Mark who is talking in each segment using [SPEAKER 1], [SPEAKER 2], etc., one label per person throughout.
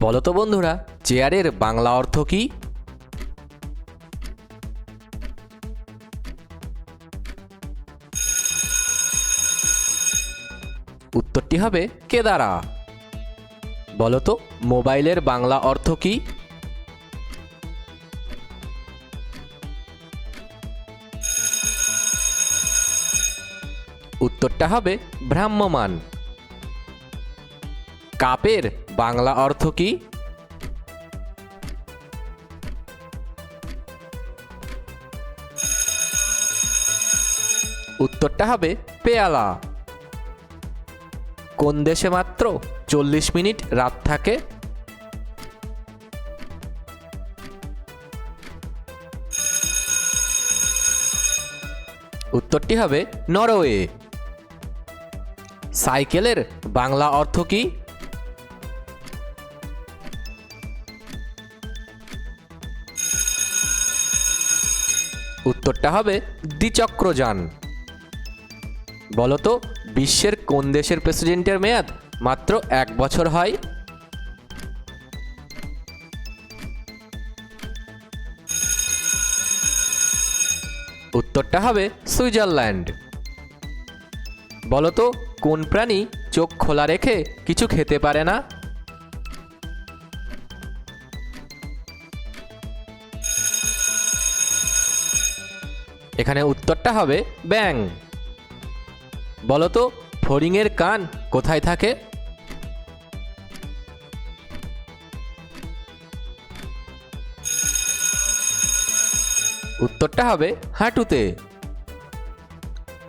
[SPEAKER 1] বলো তো বন্ধুরা, চেয়ারের বাংলা অর্থ কি? উত্তরটি হবে কেদারা। বলতো মোবাইলের বাংলা অর্থ কি? উত্তরটা হবে ভ্রাম্যমান কাপের বাংলা অর্থ কি? উত্তরটা হবে পেয়ালা। কোন দেশে মাত্র চল্লিশ মিনিট রাত থাকে? উত্তরটি হবে নরওয়ে। সাইকেলের বাংলা অর্থ কি? উত্তরটা হবে দ্বিচক্রযান। বলতো, বিশ্বের কোন দেশের প্রেসিডেন্টের মেয়াদ মাত্র এক বছর হয়? উত্তরটা হবে সুইজারল্যান্ড। বলতো, কোন প্রাণী চোখ খোলা রেখে কিছু খেতে পারে না? এখানে উত্তরটা হবে ব্যাং। বলতো, ফড়িংয়ের কান কোথায় থাকে? উত্তরটা হবে হাঁটুতে।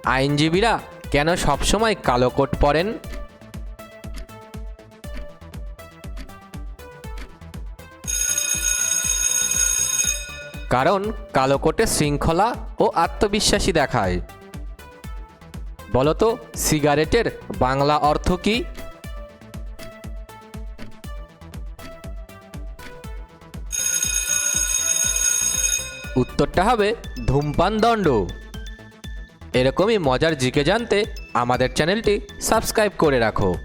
[SPEAKER 1] আইনজীবীরা কেন সবসময় কালো কোট পরেন? কারণ কালো কোটে শৃঙ্খলা ও আত্মবিশ্বাসী দেখায়। বলতো, সিগারেটের বাংলা অর্থ কি? উত্তরটা হবে ধূমপান দণ্ড। এরকমই মজার জিকে জানতে আমাদের চ্যানেলটি সাবস্ক্রাইব করে রাখো।